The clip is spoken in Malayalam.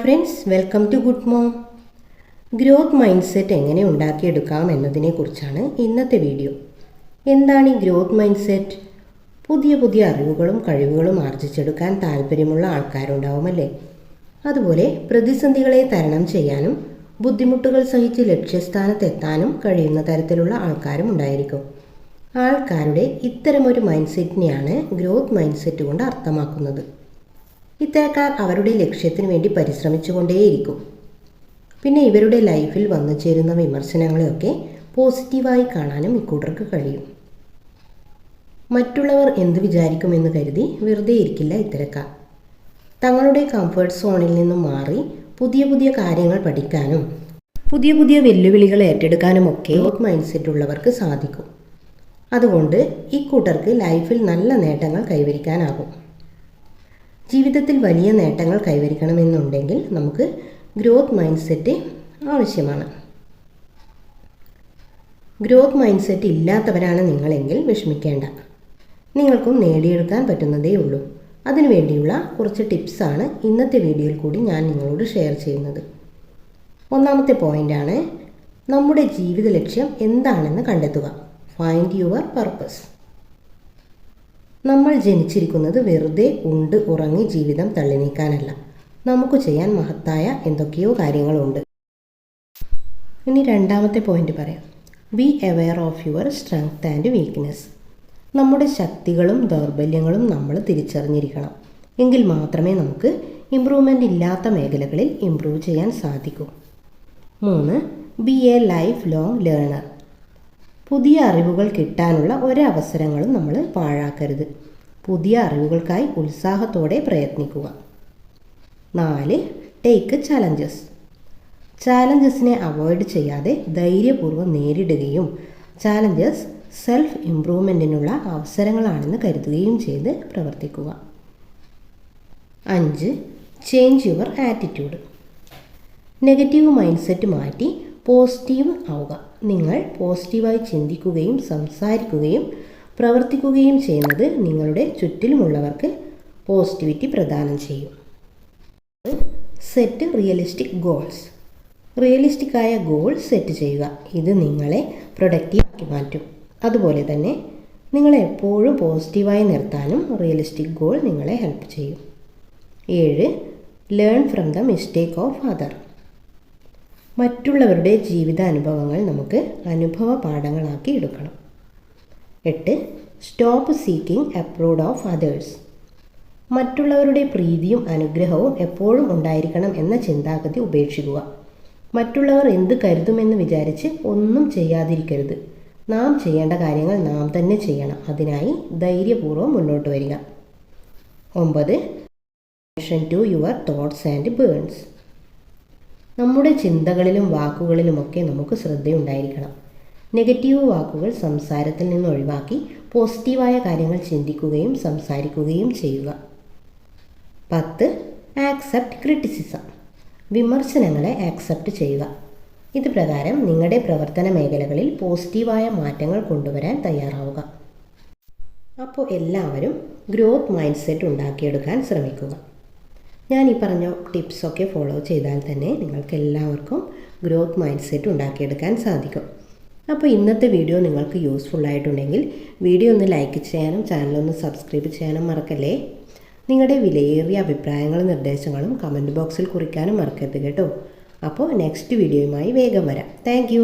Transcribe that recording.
Friends welcome to good mom growth mindset എങ്ങനെ ഉണ്ടാക്കിയെടുക്കാം എന്നതിനെക്കുറിച്ചാണ് ഇന്നത്തെ വീഡിയോ എന്താണ് ഈ ഗ്രോത്ത് മൈൻഡ് സെറ്റ് പുതിയ പുതിയ അറിവുകളും കഴിവുകളും ആർജിച്ചെടുക്കാൻ താല്പര്യമുള്ള ആൾക്കാരുണ്ടാവുമല്ലേ അതുപോലെ പ്രതിസന്ധികളെ തരണം ചെയ്യാനും ബുദ്ധിമുട്ടുകൾ സഹിച്ച് ലക്ഷ്യസ്ഥാനത്തെത്താനും കഴിയുന്ന തരത്തിലുള്ള ആൾക്കാരും ഉണ്ടായിരിക്കും. ആൾക്കാരുടെ ഇത്തരമൊരു മൈൻഡ് സെറ്റിനെയാണ് ഗ്രോത്ത് മൈൻഡ് സെറ്റ് കൊണ്ട് അർത്ഥമാക്കുന്നത്. ഇത്തരക്കാർ അവരുടെ ലക്ഷ്യത്തിന് വേണ്ടി പരിശ്രമിച്ചുകൊണ്ടേയിരിക്കും. പിന്നെ ഇവരുടെ ലൈഫിൽ വന്നു ചേരുന്ന വിമർശനങ്ങളെയൊക്കെ പോസിറ്റീവായി കാണാനും ഇക്കൂട്ടർക്ക് കഴിയും. മറ്റുള്ളവർ എന്ത് വിചാരിക്കുമെന്ന് കരുതി വെറുതെ ഇരിക്കില്ല ഇത്തരക്കാർ. തങ്ങളുടെ കംഫർട്ട് സോണിൽ നിന്നും മാറി പുതിയ പുതിയ കാര്യങ്ങൾ പഠിക്കാനും പുതിയ പുതിയ വെല്ലുവിളികൾ ഏറ്റെടുക്കാനുമൊക്കെ മൈൻഡ് സെറ്റ് ഉള്ളവർക്ക് സാധിക്കും. അതുകൊണ്ട് ഇക്കൂട്ടർക്ക് ലൈഫിൽ നല്ല നേട്ടങ്ങൾ കൈവരിക്കാനാകും. ജീവിതത്തിൽ വലിയ നേട്ടങ്ങൾ കൈവരിക്കണമെന്നുണ്ടെങ്കിൽ നമുക്ക് ഗ്രോത്ത് മൈൻഡ് സെറ്റ് ആവശ്യമാണ്. ഗ്രോത്ത് മൈൻഡ് സെറ്റ് ഇല്ലാത്തവരാണ് നിങ്ങളെങ്കിൽ വിഷമിക്കേണ്ട. നിങ്ങൾക്കും നേടിയെടുക്കാൻ പറ്റുന്നതേ ഉള്ളൂ. അതിനുവേണ്ടിയുള്ള കുറച്ച് ടിപ്സാണ് ഇന്നത്തെ വീഡിയോയിൽ കൂടി ഞാൻ നിങ്ങളോട് ഷെയർ ചെയ്യുന്നത്. ഒന്നാമത്തെ പോയിന്റാണ് നമ്മുടെ ജീവിത ലക്ഷ്യം എന്താണെന്ന് കണ്ടെത്തുക. ഫൈൻഡ് യുവർ പർപ്പസ് നമ്മൾ ജനിച്ചിരിക്കുന്നത് വെറുതെ ഉണ്ട് ഉറങ്ങി ജീവിതം തള്ളിനീക്കാനല്ല. നമുക്ക് ചെയ്യാൻ മഹത്തായ എന്തൊക്കെയോ കാര്യങ്ങളുണ്ട്. ഇനി രണ്ടാമത്തെ പോയിന്റ് പറയാം. Be aware of your strength and weakness നമ്മുടെ ശക്തികളും ദൗർബല്യങ്ങളും നമ്മൾ തിരിച്ചറിഞ്ഞിരിക്കണം. എങ്കിൽ മാത്രമേ നമുക്ക് ഇമ്പ്രൂവ്മെന്റ് ഇല്ലാത്ത മേഖലകളിൽ ഇമ്പ്രൂവ് ചെയ്യാൻ സാധിക്കൂ. മൂന്ന് be a lifelong learner പുതിയ അറിവുകൾ കിട്ടാനുള്ള ഒരവസരങ്ങളും നമ്മൾ പാഴാക്കരുത്. പുതിയ അറിവുകൾക്കായി ഉത്സാഹത്തോടെ പ്രയത്നിക്കുക. നാല് ടേക്ക് ചലഞ്ചസ് ചാലഞ്ചസിനെ അവോയ്ഡ് ചെയ്യാതെ ധൈര്യപൂർവം നേരിടുകയും ചാലഞ്ചസ് സെൽഫ് ഇംപ്രൂവ്മെന്റിനുള്ള അവസരങ്ങളാണെന്ന് കരുതുകയും ചെയ്ത് പ്രവർത്തിക്കുക. അഞ്ച് change your attitude negative mindset മാറ്റി പോസിറ്റീവ് ആവുക. നിങ്ങൾ പോസിറ്റീവായി ചിന്തിക്കുകയും സംസാരിക്കുകയും പ്രവർത്തിക്കുകയും ചെയ്യുന്നത് നിങ്ങളുടെ ചുറ്റിലുമുള്ളവർക്ക് പോസിറ്റിവിറ്റി പ്രദാനം ചെയ്യും. സെറ്റ് റിയലിസ്റ്റിക് ഗോൾസ് റിയലിസ്റ്റിക് ആയ ഗോൾ സെറ്റ് ചെയ്യുക. ഇത് നിങ്ങളെ പ്രൊഡക്റ്റീവ് ആക്കി മാറ്റും. അതുപോലെ തന്നെ നിങ്ങളെ എപ്പോഴും പോസിറ്റീവായി നിർത്താനും റിയലിസ്റ്റിക് ഗോൾ നിങ്ങളെ ഹെൽപ്പ് ചെയ്യും. ഏഴ് learn from the mistake of other മറ്റുള്ളവരുടെ ജീവിതാനുഭവങ്ങൾ നമുക്ക് അനുഭവ പാഠങ്ങളാക്കി എടുക്കണം. എട്ട് stop seeking approve of others മറ്റുള്ളവരുടെ പ്രീതിയും അനുഗ്രഹവും എപ്പോഴും ഉണ്ടായിരിക്കണം എന്ന ചിന്താഗതി ഉപേക്ഷിക്കുക. മറ്റുള്ളവർ എന്ത് കരുതുമെന്ന് വിചാരിച്ച് ഒന്നും ചെയ്യാതിരിക്കരുത്. നാം ചെയ്യേണ്ട കാര്യങ്ങൾ നാം തന്നെ ചെയ്യണം. അതിനായി ധൈര്യപൂർവം മുന്നോട്ട് വരിക. ഒമ്പത് to your thoughts and burns നമ്മുടെ ചിന്തകളിലും വാക്കുകളിലുമൊക്കെ നമുക്ക് ശ്രദ്ധയുണ്ടായിരിക്കണം. നെഗറ്റീവ് വാക്കുകൾ സംസാരത്തിൽ നിന്ന് ഒഴിവാക്കി പോസിറ്റീവായ കാര്യങ്ങൾ ചിന്തിക്കുകയും സംസാരിക്കുകയും ചെയ്യുക. പത്ത് ആക്സെപ്റ്റ് ക്രിറ്റിസിസം വിമർശനങ്ങളെ ആക്സെപ്റ്റ് ചെയ്യുക. ഇത് പ്രകാരം നിങ്ങളുടെ പ്രവർത്തന മേഖലകളിൽ പോസിറ്റീവായ മാറ്റങ്ങൾ കൊണ്ടുവരാൻ തയ്യാറാവുക. അപ്പോൾ എല്ലാവരും ഗ്രോത്ത് മൈൻഡ് സെറ്റ് ഉണ്ടാക്കിയെടുക്കാൻ ശ്രമിക്കുക. ഞാൻ ഈ പറഞ്ഞ ടിപ്സൊക്കെ ഫോളോ ചെയ്താൽ തന്നെ നിങ്ങൾക്ക് എല്ലാവർക്കും ഗ്രോത്ത് മൈൻഡ് സെറ്റ് ഉണ്ടാക്കിയെടുക്കാൻ സാധിക്കും. അപ്പോൾ ഇന്നത്തെ വീഡിയോ നിങ്ങൾക്ക് യൂസ്ഫുൾ ആയിട്ടുണ്ടെങ്കിൽ വീഡിയോ ഒന്ന് ലൈക്ക് ചെയ്യാനും ചാനലൊന്ന് സബ്സ്ക്രൈബ് ചെയ്യാനും മറക്കല്ലേ? നിങ്ങളുടെ വിലയേറിയ അഭിപ്രായങ്ങളും നിർദ്ദേശങ്ങളും കമന്റ് ബോക്സിൽ കുറിക്കാനും മറക്കരുത് കേട്ടോ. അപ്പോൾ നെക്സ്റ്റ് വീഡിയോയുമായി വേഗം വരാം. താങ്ക്